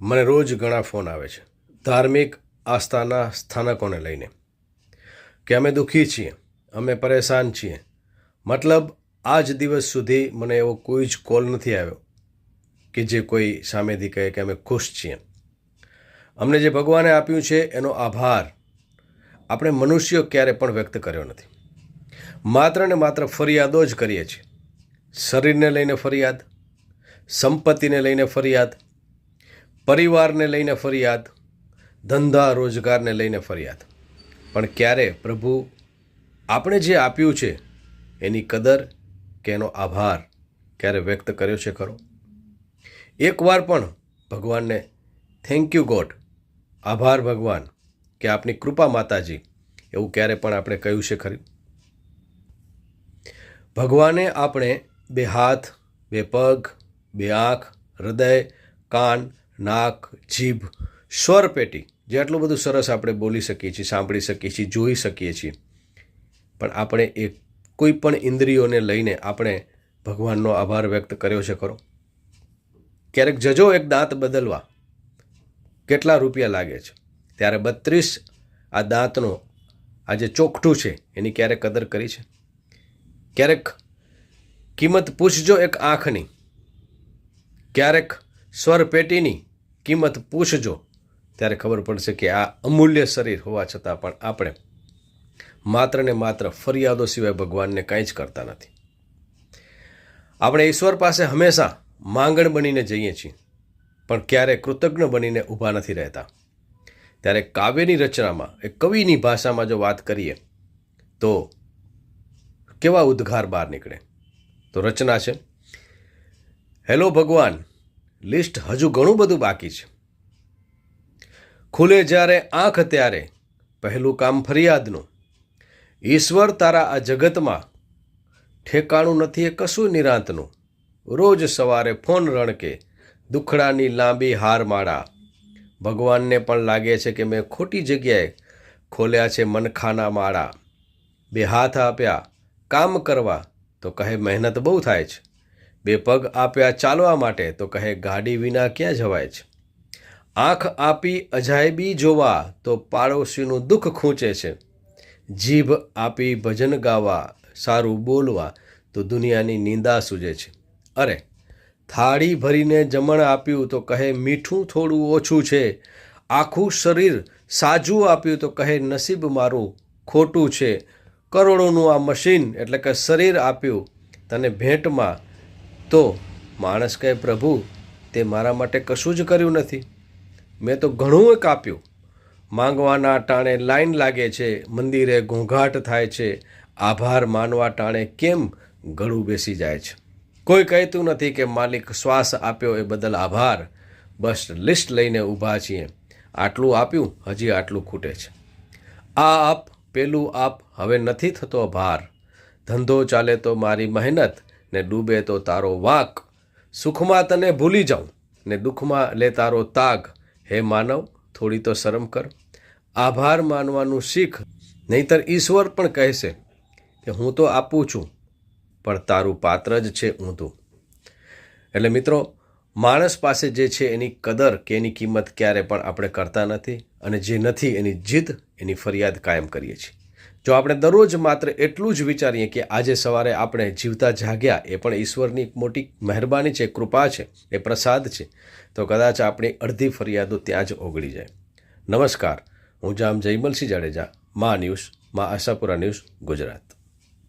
મને રોજ ઘણા ફોન આવે છે. ધાર્મિક આસ્થાના સ્થાનકોને લઈને. કે અમે દુઃખી છીએ, અમે પરેશાન છીએ. મતલબ, આજ દિવસ સુધી મને એવો કોઈ જ કોલ નથી આવ્યો કે જે કોઈ સામેથી કહે કે અમે ખુશ છીએ. અમને જે ભગવાને આપ્યું છે, એનો આભાર આપણે મનુષ્ય ક્યારે પણ વ્યક્ત કર્યો નથી. માત્ર ને માત્ર ફરિયાદો જ કરીએ છીએ. શરીરને લઈને ફરિયાદ, સંપત્તિને લઈને ફરિયાદ પરિવારને લઈને ફરિયાદ, ધંધા, રોજગારને લઈને ફરિયાદ. પણ ક્યારે પ્રભુ આપણે જે આપ્યું છે, એની કદર કે એનો આભાર ક્યારે વ્યક્ત કર્યો છે ખરો? એકવાર પણ ભગવાનને થેન્ક યુ ગોડ આભાર ભગવાન કે આપની કૃપા માતાજી, એવું ક્યારે પણ આપણે કહ્યું છે ખરી? ભગવાને આપણે બે હાથ, બે પગ, બે આંખ, હૃદય, કાન નાક, જીભ, સ્વર પેટી. જે આટલું બધું સરસ આપણે બોલી શકીએ છીએ, સાંભળી શકીએ છીએ, જોઈ શકીએ છીએ. પણ આપણે એ કોઈ પણ ઇન્દ્રિયોને લઈને આપણે ભગવાનનો આભાર વ્યક્ત કર્યો છે ખરો? ક્યારેક જજો એક દાંત બદલવા. કેટલા રૂપિયા લાગે છે? ત્યારે બત્રીસ આ દાંતનો આ જે ચોકઠું છે, એની ક્યારેક કદર કરી છે? ક્યારેક કિંમત પૂછજો એક આંખની. ક્યારેક સ્વર પેટીની કિંમત પૂછજો. ત્યારે ખબર પડશે કે આ અમૂલ્ય શરીર હોવા છતાં પણ આપણે માત્ર ને માત્ર ફરિયાદો સિવાય ભગવાનને કાંઈ જ કરતા નથી. આપણે ઈશ્વર પાસે હંમેશા માંગણ બનીને જઈએ છીએ, પણ ક્યારે કૃતજ્ઞ બનીને ઊભા નથી રહેતા. ત્યારે કાવ્યની રચનામાં, એ કવિની ભાષામાં જો વાત કરીએ, તો કેવા ઉદ્ગાર બહાર નીકળે? તો રચના છે, હેલો ભગવાન લિસ્ટ હજુ ઘણું બધું બાકી છે. ખુલે જ્યારે આંખ ત્યારે પહેલું કામ ફરિયાદનું. ઈશ્વર તારા આ જગતમાં ઠેકાણું નથી એ કશું નિરાંતનું. રોજ સવારે ફોન રણકે દુખડાની લાંબી હારમાળા ભગવાનને પણ લાગે છે કે મેં ખોટી જગ્યાએ ખોલ્યા છે મનખાના માળા. બે હાથ આપ્યા, કામ કરવા તો કહે મહેનત બહુ થાય છે. બે પગ આપ્યા ચાલવા માટે તો કહે, ગાડી વિના ક્યાં જવાય છે? આંખ આપી અજાયબી જોવા તો પાડોશીનું દુઃખ ખૂંચે છે. જીભ આપી ભજન ગાવા, સારું બોલવા તો દુનિયાની નિંદા સૂજે છે. અરે, થાળી ભરીને જમણ આપ્યું તો કહે, મીઠું થોડું ઓછું છે. આખું શરીર સાજું આપ્યું તો કહે, નસીબ મારું ખોટું છે. કરોડોનું આ મશીન એટલે કે શરીર આપ્યું. તને ભેટમાં તો માણસ કહે, પ્રભુ, તે મારા માટે કશું જ કર્યું નથી. મેં તો ઘણું એક આપ્યું. માંગવાના ટાણે લાઈન લાગે છે, મંદિરે ઘોંઘાટ થાય છે. આભાર માનવા ટાણે કેમ ગળું બેસી જાય છે? કોઈ કહેતું નથી કે માલિક શ્વાસ આપ્યો એ બદલ આભાર. બસ લિસ્ટ લઈને ઊભા છીએ. આટલું આપ્યું, હજી આટલું ખૂટે છે. આ આપ, પેલું આપ, હવે નથી થતો ભાર. ધંધો ચાલે તો મારી મહેનત ને ડૂબે તો તારો વાંક. સુખમાં તને ભૂલી જાઉં ને દુઃખમાં લે તારો તાગ. હે માનવ, થોડી તો શરમ કર. આભાર માનવાનું શીખ. નહીતર ઈશ્વર પણ કહેશે કે હું તો આપું છું, પણ તારું પાત્ર જ છે ઊંધું. એટલે મિત્રો, માણસ પાસે જે છે એની કદર કે એની કિંમત ક્યારે પણ આપણે કરતા નથી અને જે નથી એની જીદ એની ફરિયાદ કાયમ કરીએ છીએ. જો આપણે દરરોજ માત્ર એટલું જ વિચારીએ કે આજે સવારે આપણે જીવતા જાગ્યા, એ પણ ઈશ્વરની મોટી મહેરબાની છે, કૃપા છે, એ પ્રસાદ છે, તો કદાચ આપણી અડધી ફરિયાદો ત્યાં જ ઓગળી જાય. નમસ્કાર, હું જામ જયમલસિંહ જાડેજા, મા ન્યૂઝ, મા આશાપુરા ન્યૂઝ, ગુજરાત.